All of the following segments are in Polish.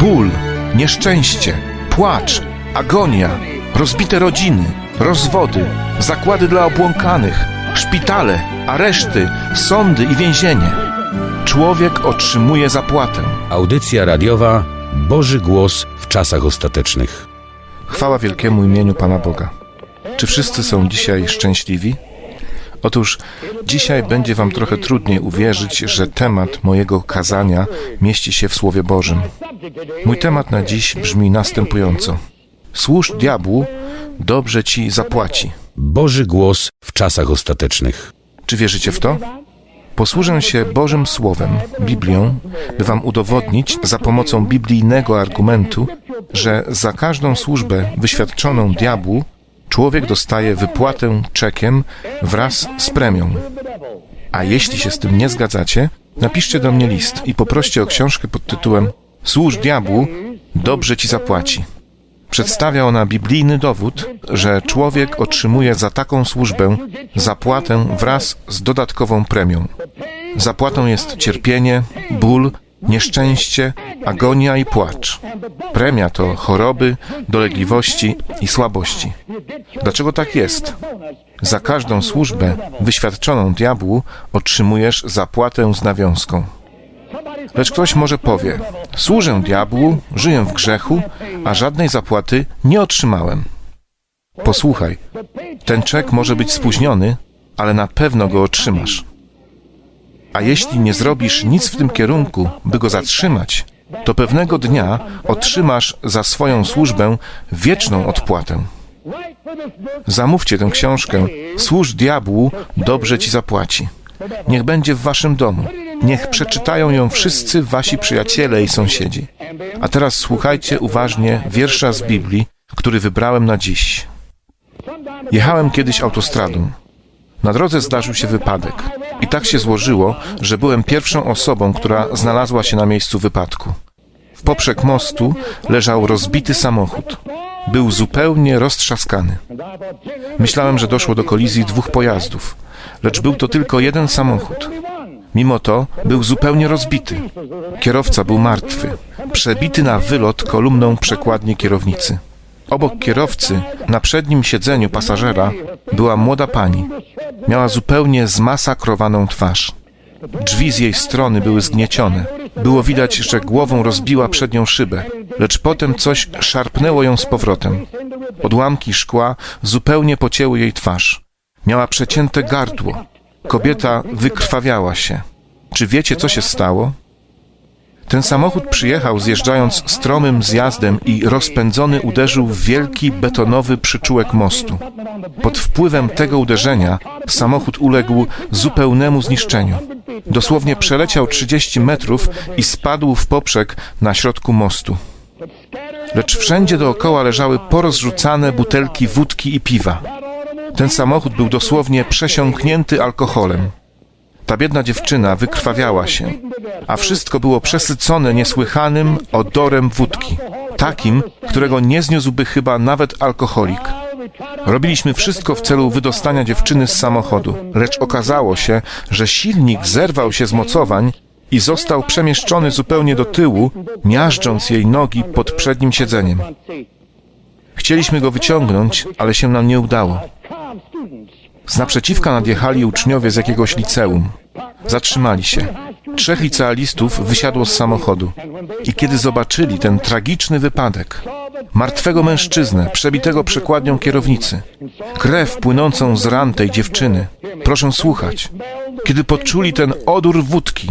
ból, nieszczęście, płacz, agonia, rozbite rodziny, rozwody, zakłady dla obłąkanych, szpitale, areszty, sądy i więzienie. Człowiek otrzymuje zapłatę. Audycja radiowa Boży Głos w czasach ostatecznych. Chwała wielkiemu imieniu Pana Boga. Czy wszyscy są dzisiaj szczęśliwi? Otóż dzisiaj będzie Wam trochę trudniej uwierzyć, że temat mojego kazania mieści się w Słowie Bożym. Mój temat na dziś brzmi następująco: Służ diabłu, dobrze ci zapłaci. Boży Głos w czasach ostatecznych. Czy wierzycie w to? Posłużę się Bożym Słowem, Biblią, by Wam udowodnić za pomocą biblijnego argumentu, że za każdą służbę wyświadczoną diabłu człowiek dostaje wypłatę czekiem wraz z premią. A jeśli się z tym nie zgadzacie, napiszcie do mnie list i poproście o książkę pod tytułem Służ diabłu, dobrze ci zapłaci. Przedstawia ona biblijny dowód, że człowiek otrzymuje za taką służbę zapłatę wraz z dodatkową premią. Zapłatą jest cierpienie, ból, nieszczęście, agonia i płacz. Premia to choroby, dolegliwości i słabości. Dlaczego tak jest? Za każdą służbę wyświadczoną diabłu otrzymujesz zapłatę z nawiązką. Lecz ktoś może powie: Służę diabłu, żyję w grzechu, a żadnej zapłaty nie otrzymałem. Posłuchaj, ten czek może być spóźniony, ale na pewno go otrzymasz. A jeśli nie zrobisz nic w tym kierunku, by go zatrzymać, to pewnego dnia otrzymasz za swoją służbę wieczną odpłatę. Zamówcie tę książkę. Służ diabłu, dobrze ci zapłaci. Niech będzie w waszym domu. Niech przeczytają ją wszyscy wasi przyjaciele i sąsiedzi. A teraz słuchajcie uważnie wiersza z Biblii, który wybrałem na dziś. Jechałem kiedyś autostradą. Na drodze zdarzył się wypadek. I tak się złożyło, że byłem pierwszą osobą, która znalazła się na miejscu wypadku. W poprzek mostu leżał rozbity samochód. Był zupełnie roztrzaskany. Myślałem, że doszło do kolizji dwóch pojazdów, lecz był to tylko jeden samochód. Mimo to był zupełnie rozbity. Kierowca był martwy, przebity na wylot kolumną przekładni kierownicy. Obok kierowcy, na przednim siedzeniu pasażera, była młoda pani. Miała zupełnie zmasakrowaną twarz. Drzwi z jej strony były zgniecione. Było widać, że głową rozbiła przednią szybę, lecz potem coś szarpnęło ją z powrotem. Odłamki szkła zupełnie pocięły jej twarz. Miała przecięte gardło. Kobieta wykrwawiała się. Czy wiecie, co się stało? Ten samochód przyjechał zjeżdżając stromym zjazdem i rozpędzony uderzył w wielki betonowy przyczółek mostu. Pod wpływem tego uderzenia samochód uległ zupełnemu zniszczeniu. Dosłownie przeleciał 30 metrów i spadł w poprzek na środku mostu. Lecz wszędzie dookoła leżały porozrzucane butelki wódki i piwa. Ten samochód był dosłownie przesiąknięty alkoholem. Ta biedna dziewczyna wykrwawiała się, a wszystko było przesycone niesłychanym odorem wódki, takim, którego nie zniósłby chyba nawet alkoholik. Robiliśmy wszystko w celu wydostania dziewczyny z samochodu, lecz okazało się, że silnik zerwał się z mocowań i został przemieszczony zupełnie do tyłu, miażdżąc jej nogi pod przednim siedzeniem. Chcieliśmy go wyciągnąć, ale się nam nie udało. Z naprzeciwka nadjechali uczniowie z jakiegoś liceum. Zatrzymali się. Trzech licealistów wysiadło z samochodu. I kiedy zobaczyli ten tragiczny wypadek, martwego mężczyznę, przebitego przekładnią kierownicy, krew płynącą z ran tej dziewczyny, proszę słuchać, kiedy poczuli ten odór wódki,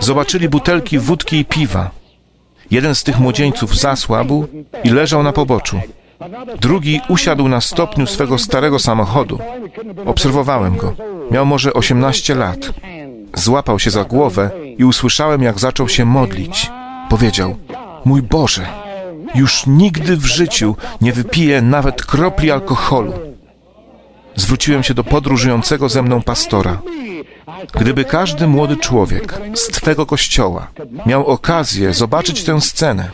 zobaczyli butelki wódki i piwa, jeden z tych młodzieńców zasłabł i leżał na poboczu. Drugi usiadł na stopniu swego starego samochodu. Obserwowałem go. Miał może 18 lat. Złapał się za głowę i usłyszałem, jak zaczął się modlić. Powiedział: Mój Boże, już nigdy w życiu nie wypiję nawet kropli alkoholu. Zwróciłem się do podróżującego ze mną pastora. Gdyby każdy młody człowiek z Twego kościoła miał okazję zobaczyć tę scenę,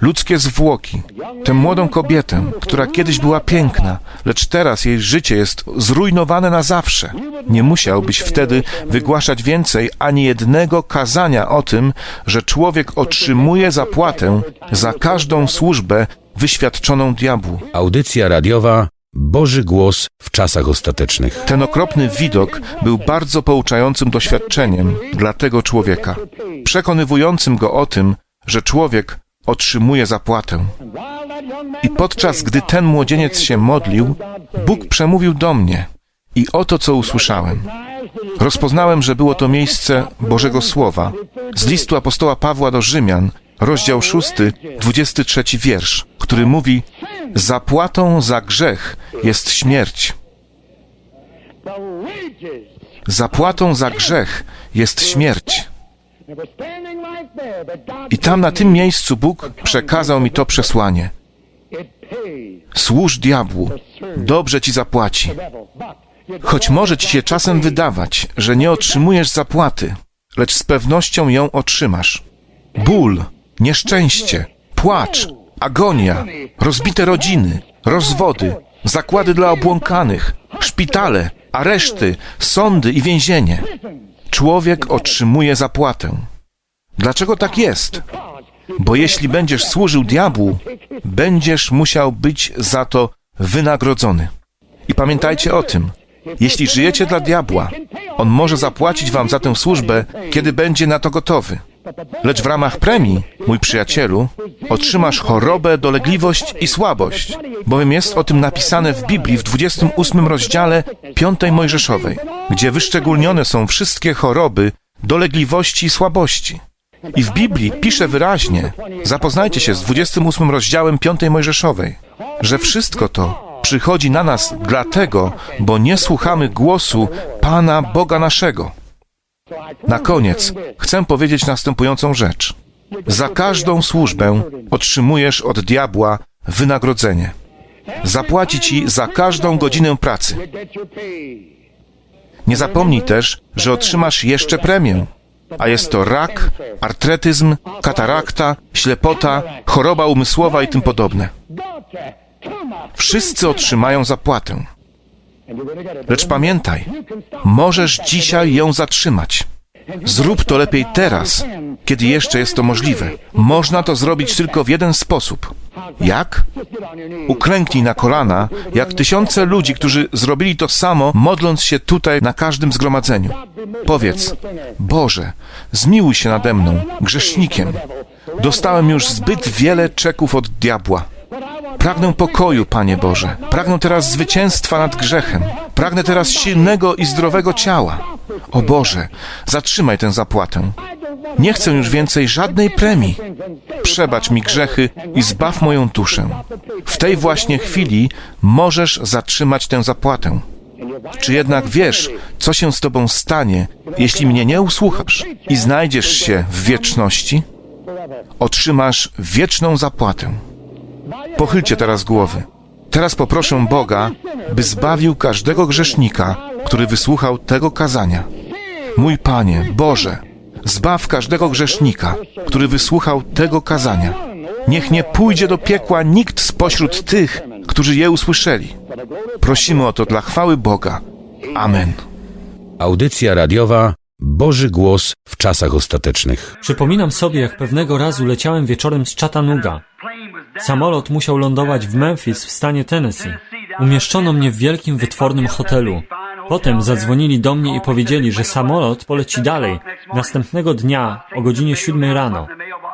ludzkie zwłoki, tę młodą kobietę, która kiedyś była piękna, lecz teraz jej życie jest zrujnowane na zawsze. Nie musiałbyś wtedy wygłaszać więcej ani jednego kazania o tym, że człowiek otrzymuje zapłatę za każdą służbę wyświadczoną diabłu. Audycja radiowa Boży Głos w czasach ostatecznych. Ten okropny widok był bardzo pouczającym doświadczeniem dla tego człowieka, przekonywującym go o tym, że człowiek otrzymuje zapłatę. I podczas gdy ten młodzieniec się modlił, Bóg przemówił do mnie. I oto co usłyszałem. Rozpoznałem, że było to miejsce Bożego Słowa z listu apostoła Pawła do Rzymian, rozdział 6, 23 wiersz, który mówi: Zapłatą za grzech jest śmierć. Zapłatą za grzech jest śmierć. I tam na tym miejscu Bóg przekazał mi to przesłanie. Służ diabłu, dobrze ci zapłaci. Choć może ci się czasem wydawać, że nie otrzymujesz zapłaty, lecz z pewnością ją otrzymasz. Ból, nieszczęście, płacz, agonia, rozbite rodziny, rozwody, zakłady dla obłąkanych, szpitale, areszty, sądy i więzienie. Człowiek otrzymuje zapłatę. Dlaczego tak jest? Bo jeśli będziesz służył diabłu, będziesz musiał być za to wynagrodzony. I pamiętajcie o tym. Jeśli żyjecie dla diabła, on może zapłacić wam za tę służbę, kiedy będzie na to gotowy. Lecz w ramach premii, mój przyjacielu, otrzymasz chorobę, dolegliwość i słabość, bowiem jest o tym napisane w Biblii w 28 rozdziale 5 Mojżeszowej, gdzie wyszczególnione są wszystkie choroby, dolegliwości i słabości. I w Biblii pisze wyraźnie, zapoznajcie się z 28 rozdziałem 5 Mojżeszowej, że wszystko to przychodzi na nas dlatego, bo nie słuchamy głosu Pana Boga naszego. Na koniec chcę powiedzieć następującą rzecz. Za każdą służbę otrzymujesz od diabła wynagrodzenie. Zapłaci ci za każdą godzinę pracy. Nie zapomnij też, że otrzymasz jeszcze premię. A jest to rak, artretyzm, katarakta, ślepota, choroba umysłowa i tym podobne. Wszyscy otrzymają zapłatę. Lecz pamiętaj, możesz dzisiaj ją zatrzymać. Zrób to lepiej teraz, kiedy jeszcze jest to możliwe. Można to zrobić tylko w jeden sposób. Jak? Uklęknij na kolana, jak tysiące ludzi, którzy zrobili to samo, modląc się tutaj na każdym zgromadzeniu. Powiedz, Boże, zmiłuj się nade mną, grzesznikiem. Dostałem już zbyt wiele czeków od diabła. Pragnę pokoju, Panie Boże. Pragnę teraz zwycięstwa nad grzechem. Pragnę teraz silnego i zdrowego ciała. O Boże, zatrzymaj tę zapłatę. Nie chcę już więcej żadnej premii. Przebacz mi grzechy i zbaw moją duszę. W tej właśnie chwili możesz zatrzymać tę zapłatę. Czy jednak wiesz, co się z tobą stanie, jeśli mnie nie usłuchasz i znajdziesz się w wieczności? Otrzymasz wieczną zapłatę. Pochylcie teraz głowy. Teraz poproszę Boga, by zbawił każdego grzesznika, który wysłuchał tego kazania. Mój Panie, Boże, zbaw każdego grzesznika, który wysłuchał tego kazania. Niech nie pójdzie do piekła nikt spośród tych, którzy je usłyszeli. Prosimy o to dla chwały Boga. Amen. Audycja radiowa Boży Głos w czasach ostatecznych. Przypominam sobie, jak pewnego razu leciałem wieczorem z Chattanooga. Samolot musiał lądować w Memphis w stanie Tennessee. Umieszczono mnie w wielkim, wytwornym hotelu. Potem zadzwonili do mnie i powiedzieli, że samolot poleci dalej, następnego dnia o godzinie 7 rano.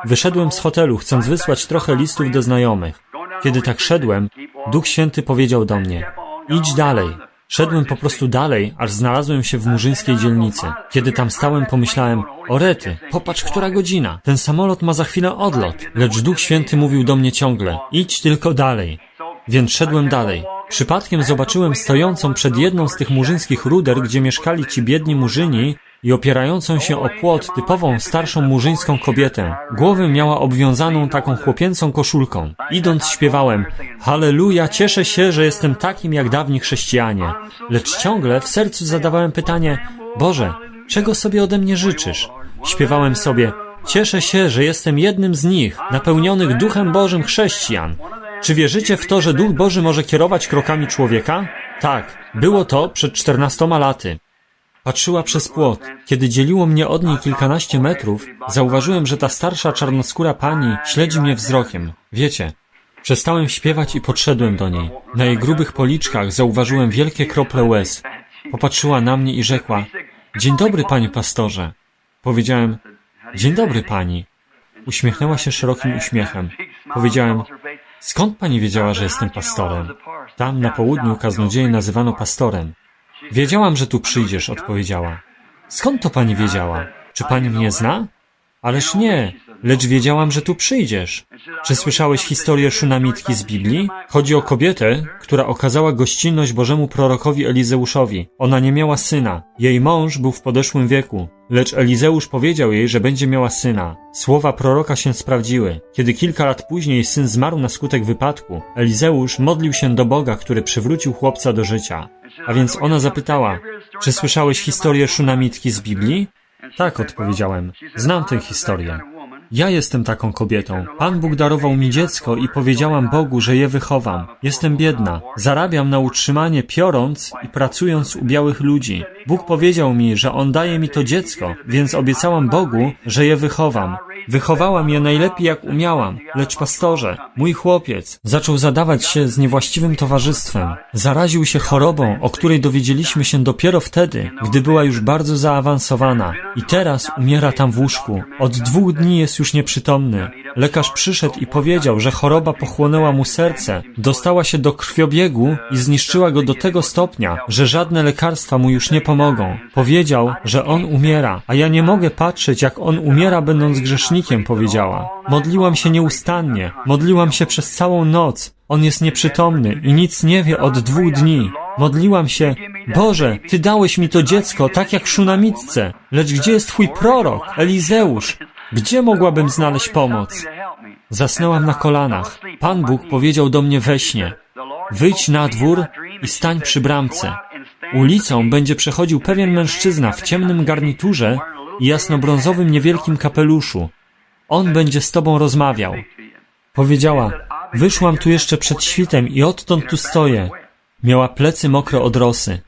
Wyszedłem z hotelu, chcąc wysłać trochę listów do znajomych. Kiedy tak szedłem, Duch Święty powiedział do mnie: Idź dalej. Szedłem po prostu dalej, aż znalazłem się w murzyńskiej dzielnicy. Kiedy tam stałem, pomyślałem, o rety, popatrz, która godzina. Ten samolot ma za chwilę odlot. Lecz Duch Święty mówił do mnie ciągle, idź tylko dalej. Więc szedłem dalej. Przypadkiem zobaczyłem stojącą przed jedną z tych murzyńskich ruder, gdzie mieszkali ci biedni murzyni i opierającą się o płot typową starszą murzyńską kobietę. Głowę miała obwiązaną taką chłopięcą koszulką. Idąc śpiewałem Halleluja, cieszę się, że jestem takim jak dawni chrześcijanie. Lecz ciągle w sercu zadawałem pytanie Boże, czego sobie ode mnie życzysz? Śpiewałem sobie Cieszę się, że jestem jednym z nich, napełnionych Duchem Bożym chrześcijan. Czy wierzycie w to, że Duch Boży może kierować krokami człowieka? Tak, było to przed czternastoma laty. Patrzyła przez płot. Kiedy dzieliło mnie od niej kilkanaście metrów, zauważyłem, że ta starsza czarnoskóra pani śledzi mnie wzrokiem. Wiecie, przestałem śpiewać i podszedłem do niej. Na jej grubych policzkach zauważyłem wielkie krople łez. Popatrzyła na mnie i rzekła: Dzień dobry, panie pastorze. Powiedziałem: Dzień dobry, pani. Uśmiechnęła się szerokim uśmiechem. Powiedziałem: Skąd pani wiedziała, że jestem pastorem? Tam na południu kaznodzieje nazywano pastorem. Wiedziałam, że tu przyjdziesz, odpowiedziała. Skąd to pani wiedziała? Czy pani mnie zna? Ależ nie, lecz wiedziałam, że tu przyjdziesz. Czy słyszałeś historię szunamitki z Biblii? Chodzi o kobietę, która okazała gościnność Bożemu prorokowi Elizeuszowi. Ona nie miała syna. Jej mąż był w podeszłym wieku. Lecz Elizeusz powiedział jej, że będzie miała syna. Słowa proroka się sprawdziły. Kiedy kilka lat później syn zmarł na skutek wypadku, Elizeusz modlił się do Boga, który przywrócił chłopca do życia. A więc ona zapytała, czy słyszałeś historię szunamitki z Biblii? Tak, odpowiedziałem. Znam tę historię. Ja jestem taką kobietą. Pan Bóg darował mi dziecko i powiedziałam Bogu, że je wychowam. Jestem biedna. Zarabiam na utrzymanie piorąc i pracując u białych ludzi. Bóg powiedział mi, że On daje mi to dziecko, więc obiecałam Bogu, że je wychowam. Wychowałam je najlepiej jak umiałam, lecz pastorze, mój chłopiec, zaczął zadawać się z niewłaściwym towarzystwem. Zaraził się chorobą, o której dowiedzieliśmy się dopiero wtedy, gdy była już bardzo zaawansowana. I teraz umiera tam w łóżku. Od dwóch dni jest już nieprzytomny. Lekarz przyszedł i powiedział, że choroba pochłonęła mu serce, dostała się do krwiobiegu i zniszczyła go do tego stopnia, że żadne lekarstwa mu już nie pomogą. Powiedział, że on umiera, a ja nie mogę patrzeć, jak on umiera, będąc grzesznikiem, powiedziała. Modliłam się nieustannie, modliłam się przez całą noc. On jest nieprzytomny i nic nie wie od dwóch dni. Modliłam się, Boże, Ty dałeś mi to dziecko, tak jak szunamitce. Lecz gdzie jest Twój prorok, Elizeusz? Gdzie mogłabym znaleźć pomoc? Zasnęłam na kolanach. Pan Bóg powiedział do mnie we śnie: Wyjdź na dwór i stań przy bramce. Ulicą będzie przechodził pewien mężczyzna w ciemnym garniturze i jasnobrązowym niewielkim kapeluszu. On będzie z tobą rozmawiał. Powiedziała: Wyszłam tu jeszcze przed świtem i odtąd tu stoję. Miała plecy mokre od rosy.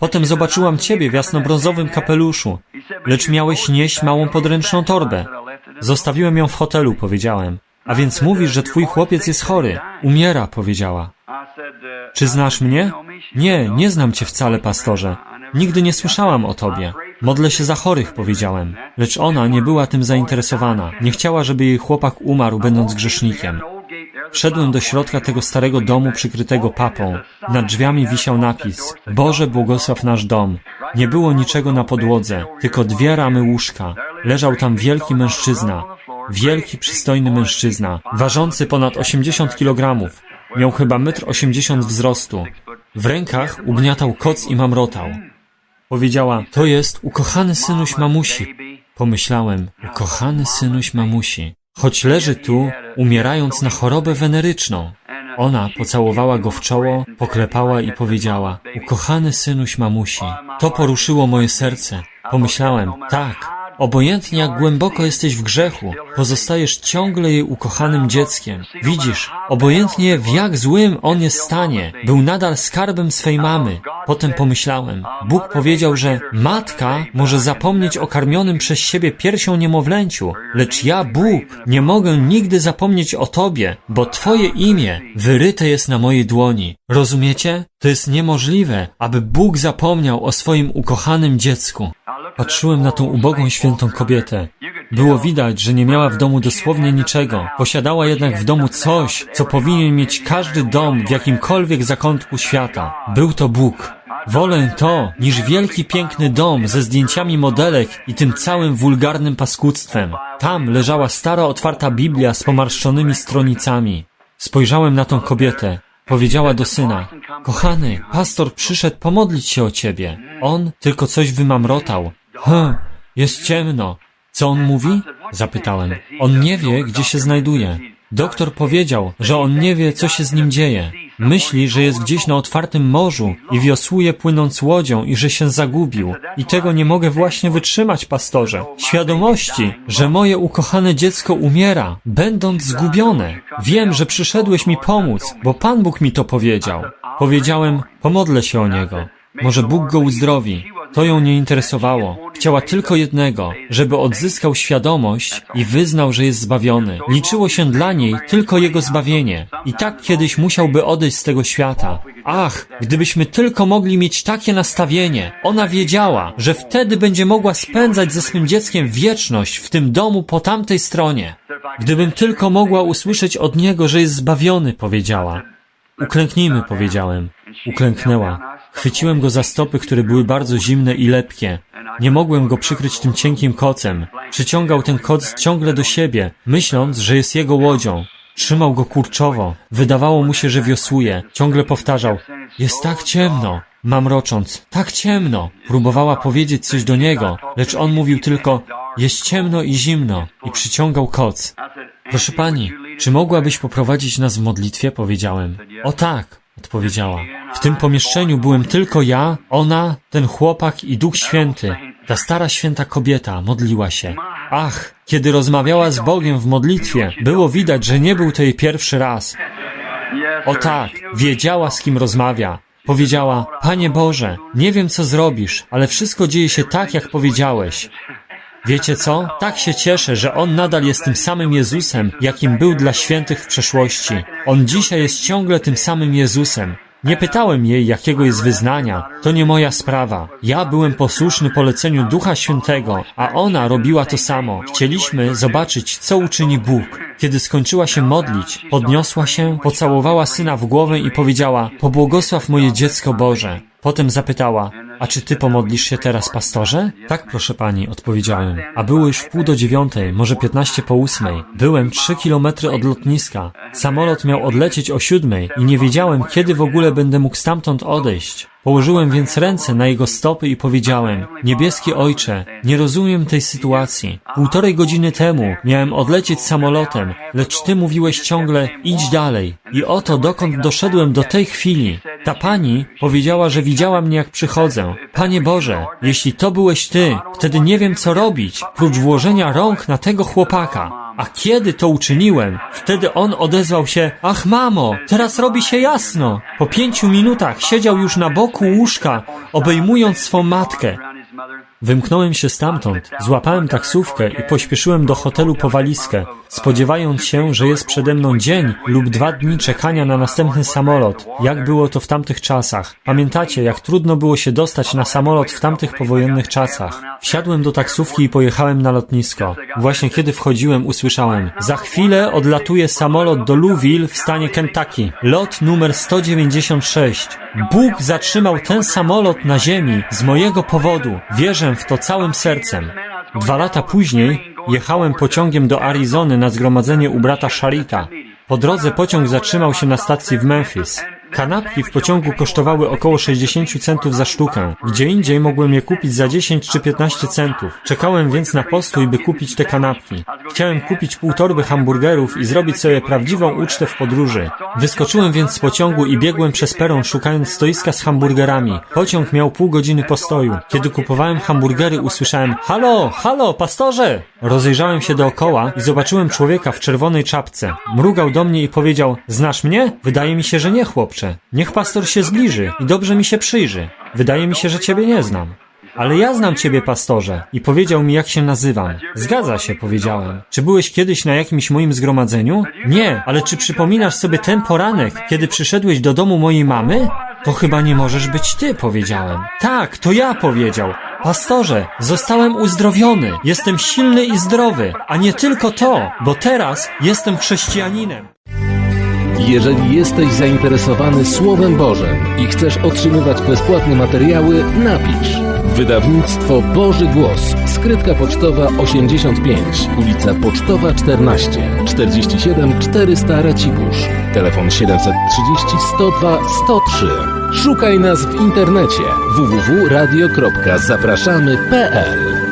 Potem zobaczyłam ciebie w jasnobrązowym kapeluszu, lecz miałeś nieść małą podręczną torbę. Zostawiłem ją w hotelu, powiedziałem. A więc mówisz, że twój chłopiec jest chory. Umiera, powiedziała. Czy znasz mnie? Nie, nie znam cię wcale, pastorze. Nigdy nie słyszałam o tobie. Modlę się za chorych, powiedziałem. Lecz ona nie była tym zainteresowana. Nie chciała, żeby jej chłopak umarł, będąc grzesznikiem. Wszedłem do środka tego starego domu przykrytego papą. Nad drzwiami wisiał napis Boże błogosław nasz dom. Nie było niczego na podłodze, tylko dwie ramy łóżka. Leżał tam wielki mężczyzna. Wielki, przystojny mężczyzna, ważący ponad 80 kg. Miał chyba 1,80 m wzrostu. W rękach ugniatał koc i mamrotał. Powiedziała, to jest ukochany synuś mamusi. Pomyślałem, ukochany synuś mamusi. Choć leży tu, umierając na chorobę weneryczną. Ona pocałowała go w czoło, poklepała i powiedziała, ukochany synuś mamusi. To poruszyło moje serce. Pomyślałem, tak, Obojętnie jak głęboko jesteś w grzechu, pozostajesz ciągle jej ukochanym dzieckiem. Widzisz, obojętnie w jak złym on jest stanie, był nadal skarbem swej mamy. Potem pomyślałem, Bóg powiedział, że matka może zapomnieć o karmionym przez siebie piersią niemowlęciu, lecz ja, Bóg, nie mogę nigdy zapomnieć o Tobie, bo Twoje imię wyryte jest na mojej dłoni. Rozumiecie? To jest niemożliwe, aby Bóg zapomniał o swoim ukochanym dziecku. Patrzyłem na tą ubogą, świętą kobietę. Było widać, że nie miała w domu dosłownie niczego. Posiadała jednak w domu coś, co powinien mieć każdy dom w jakimkolwiek zakątku świata. Był to Bóg. Wolę to, niż wielki, piękny dom ze zdjęciami modelek i tym całym wulgarnym paskudztwem. Tam leżała stara, otwarta Biblia z pomarszczonymi stronicami. Spojrzałem na tą kobietę. Powiedziała do syna, kochany, pastor przyszedł pomodlić się o ciebie. On tylko coś wymamrotał. Hm, jest ciemno. Co on mówi? Zapytałem. On nie wie, gdzie się znajduje. Doktor powiedział, że on nie wie, co się z nim dzieje. Myśli, że jest gdzieś na otwartym morzu i wiosłuje płynąc łodzią i że się zagubił. I tego nie mogę właśnie wytrzymać, pastorze. Świadomości, że moje ukochane dziecko umiera, będąc zgubione. Wiem, że przyszedłeś mi pomóc, bo Pan Bóg mi to powiedział. Powiedziałem, pomodlę się o niego. Może Bóg go uzdrowi. To ją nie interesowało. Chciała tylko jednego, żeby odzyskał świadomość i wyznał, że jest zbawiony. Liczyło się dla niej tylko jego zbawienie. I tak kiedyś musiałby odejść z tego świata. Ach, gdybyśmy tylko mogli mieć takie nastawienie. Ona wiedziała, że wtedy będzie mogła spędzać ze swym dzieckiem wieczność w tym domu po tamtej stronie. Gdybym tylko mogła usłyszeć od niego, że jest zbawiony, powiedziała. Uklęknijmy, powiedziałem. Uklęknęła. Chwyciłem go za stopy, które były bardzo zimne i lepkie. Nie mogłem go przykryć tym cienkim kocem. Przyciągał ten koc ciągle do siebie, myśląc, że jest jego łodzią. Trzymał go kurczowo. Wydawało mu się, że wiosłuje. Ciągle powtarzał. Jest tak ciemno. Mamrocząc. Tak ciemno. Próbowała powiedzieć coś do niego, lecz on mówił tylko jest ciemno i zimno i przyciągał koc. Proszę pani, czy mogłabyś poprowadzić nas w modlitwie? Powiedziałem. O tak, odpowiedziała. W tym pomieszczeniu byłem tylko ja, ona, ten chłopak i Duch Święty. Ta stara święta kobieta modliła się. Ach, kiedy rozmawiała z Bogiem w modlitwie, było widać, że nie był to jej pierwszy raz. O tak, wiedziała z kim rozmawia. Powiedziała, Panie Boże, nie wiem co zrobisz, ale wszystko dzieje się tak, jak powiedziałeś. Wiecie co? Tak się cieszę, że On nadal jest tym samym Jezusem, jakim był dla świętych w przeszłości. On dzisiaj jest ciągle tym samym Jezusem. Nie pytałem jej, jakiego jest wyznania. To nie moja sprawa. Ja byłem posłuszny poleceniu Ducha Świętego, a ona robiła to samo. Chcieliśmy zobaczyć, co uczyni Bóg. Kiedy skończyła się modlić, podniosła się, pocałowała syna w głowę i powiedziała: Pobłogosław moje dziecko Boże. Potem zapytała, a czy ty pomodlisz się teraz, pastorze? Tak, proszę pani, odpowiedziałem. A było już w pół do dziewiątej, może piętnaście po ósmej. Byłem trzy kilometry od lotniska. Samolot miał odlecieć o siódmej i nie wiedziałem, kiedy w ogóle będę mógł stamtąd odejść. Położyłem więc ręce na jego stopy i powiedziałem, niebieski ojcze, nie rozumiem tej sytuacji. Półtorej godziny temu miałem odlecieć samolotem, lecz ty mówiłeś ciągle, idź dalej. I oto dokąd doszedłem do tej chwili. Ta pani powiedziała, że widziała mnie jak przychodzę. Panie Boże, jeśli to byłeś ty, wtedy nie wiem co robić, prócz włożenia rąk na tego chłopaka. A kiedy to uczyniłem, wtedy on odezwał się, ach mamo, teraz robi się jasno. Po pięciu minutach siedział już na boku łóżka, obejmując swą matkę. Wymknąłem się stamtąd, złapałem taksówkę i pośpieszyłem do hotelu po walizkę, spodziewając się, że jest przede mną dzień lub dwa dni czekania na następny samolot, jak było to w tamtych czasach. Pamiętacie, jak trudno było się dostać na samolot w tamtych powojennych czasach. Wsiadłem do taksówki i pojechałem na lotnisko. Właśnie kiedy wchodziłem, usłyszałem, za chwilę odlatuje samolot do Louisville w stanie Kentucky. Lot numer 196. Bóg zatrzymał ten samolot na ziemi z mojego powodu. Wierzę w to całym sercem. Dwa lata później jechałem pociągiem do Arizony na zgromadzenie u brata Sharita. Po drodze pociąg zatrzymał się na stacji w Memphis. Kanapki w pociągu kosztowały około 60 centów za sztukę. Gdzie indziej mogłem je kupić za 10 czy 15 centów. Czekałem więc na postój, by kupić te kanapki. Chciałem kupić pół torby hamburgerów i zrobić sobie prawdziwą ucztę w podróży. Wyskoczyłem więc z pociągu i biegłem przez peron szukając stoiska z hamburgerami. Pociąg miał pół godziny postoju. Kiedy kupowałem hamburgery usłyszałem Halo, halo, pastorze! Rozejrzałem się dookoła i zobaczyłem człowieka w czerwonej czapce. Mrugał do mnie i powiedział Znasz mnie? Wydaje mi się, że nie chłopcze. Niech pastor się zbliży i dobrze mi się przyjrzy. Wydaje mi się, że ciebie nie znam. Ale ja znam ciebie, pastorze. I powiedział mi, jak się nazywam. Zgadza się, powiedziałem. Czy byłeś kiedyś na jakimś moim zgromadzeniu? Nie, ale czy przypominasz sobie ten poranek, kiedy przyszedłeś do domu mojej mamy? To chyba nie możesz być ty, powiedziałem. Tak, to ja powiedział. Pastorze, zostałem uzdrowiony. Jestem silny i zdrowy. A nie tylko to, bo teraz jestem chrześcijaninem. Jeżeli jesteś zainteresowany Słowem Bożym i chcesz otrzymywać bezpłatne materiały, napisz. Wydawnictwo Boży Głos. Skrytka pocztowa 85, ulica Pocztowa 14, 47 400 Racibórz. Telefon 730 102 103. Szukaj nas w internecie www.radio.zapraszamy.pl